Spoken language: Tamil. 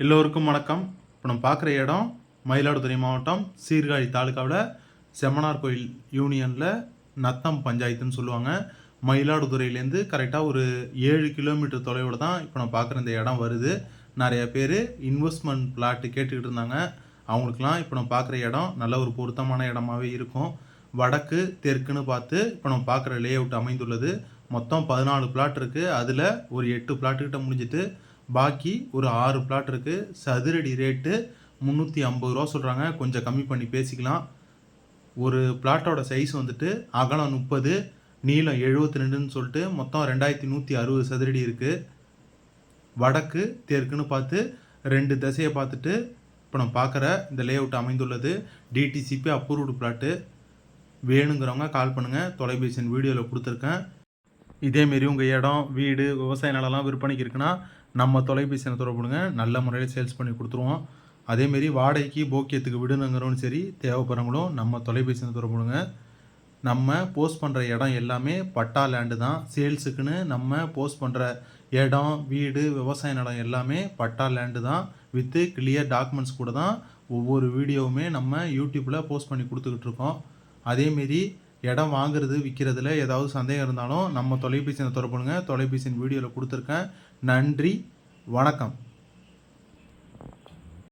எல்லோருக்கும் வணக்கம். இப்போ நம்ம பார்க்குற இடம் மயிலாடுதுறை மாவட்டம் சீர்காழி தாலுக்காவில் செம்மனார் கோயில் யூனியனில் நத்தம் பஞ்சாயத்துன்னு சொல்லுவாங்க. மயிலாடுதுறையிலேருந்து கரெக்டாக ஒரு ஏழு கிலோமீட்டர் தொலைவில் தான் இப்போ நம்ம பார்க்குற இந்த இடம் வருது. நிறைய பேர் இன்வெஸ்ட்மெண்ட் பிளாட்டு கேட்டுக்கிட்டு இருந்தாங்க. அவங்களுக்குலாம் இப்போ நம்ம பார்க்குற இடம் நல்ல ஒரு பொருத்தமான இடமாவே இருக்கும். வடக்கு தெற்குன்னு பார்த்து இப்போ நம்ம பார்க்குற லே அவுட் அமைந்துள்ளது. மொத்தம் பதினாலு பிளாட் இருக்குது அதில் ஒரு எட்டு பிளாட்டுக்கிட்ட முடிஞ்சிட்டு பாக்கி ஒரு ஆறு பிளாட் இருக்குது சதுரடி ரேட்டு முந்நூற்றி ஐம்பது ரூபா சொல்கிறாங்க கொஞ்சம் கம்மி பண்ணி பேசிக்கலாம். ஒரு பிளாட்டோட சைஸ் வந்துட்டு அகலம் முப்பது நீளம் எழுபத்தி ரெண்டுன்னு சொல்லிட்டு மொத்தம் ரெண்டாயிரத்தி நூற்றி அறுபது சதுரடி இருக்குது வடக்கு தெற்குன்னு பார்த்து ரெண்டு திசையை பார்த்துட்டு இப்போ நம்ம பார்க்குற இந்த லே அவுட் அமைந்துள்ளது டிடிசிபி அப்ரூவ்டு பிளாட்டு வேணுங்கிறவங்க கால் பண்ணுங்கள் தொலைபேசி வீடியோவில் கொடுத்துருக்கேன். இதேமாரி உங்கள் இடம் வீடு விவசாய நிலம்லாம் விற்பனைக்கு இருக்குன்னா நம்ம தொலைபேசி எண்ணை தொடர்புடுங்க நல்ல முறையில் சேல்ஸ் பண்ணி கொடுத்துருவோம். அதேமாரி வாடகைக்கு போக்கியத்துக்கு விடுனுங்கிறவங்களும் சரி தேவைப்படுறவங்களும் நம்ம தொலைபேசி எண்ணை தொடர்புடுங்க நம்ம போஸ்ட் பண்ணுற இடம் எல்லாமே பட்டா லேண்டு தான். சேல்ஸுக்குன்னு நம்ம போஸ்ட் பண்ணுற இடம் வீடு விவசாய நிலம் எல்லாமே பட்டா லேண்டு தான். வித்து கிளியர் டாக்குமெண்ட்ஸ் கூட தான் ஒவ்வொரு வீடியோவுமே நம்ம யூடியூப்பில் போஸ்ட் பண்ணி கொடுத்துக்கிட்டு இருக்கோம். அதேமாரி இடம் வாங்குறது விற்கிறதுல ஏதாவது சந்தேகம் இருந்தாலும் நம்ம தொலைபேசியை தொடர்புங்க தொலைபேசியின் வீடியோவில் கொடுத்துருக்கேன். நன்றி. வணக்கம்.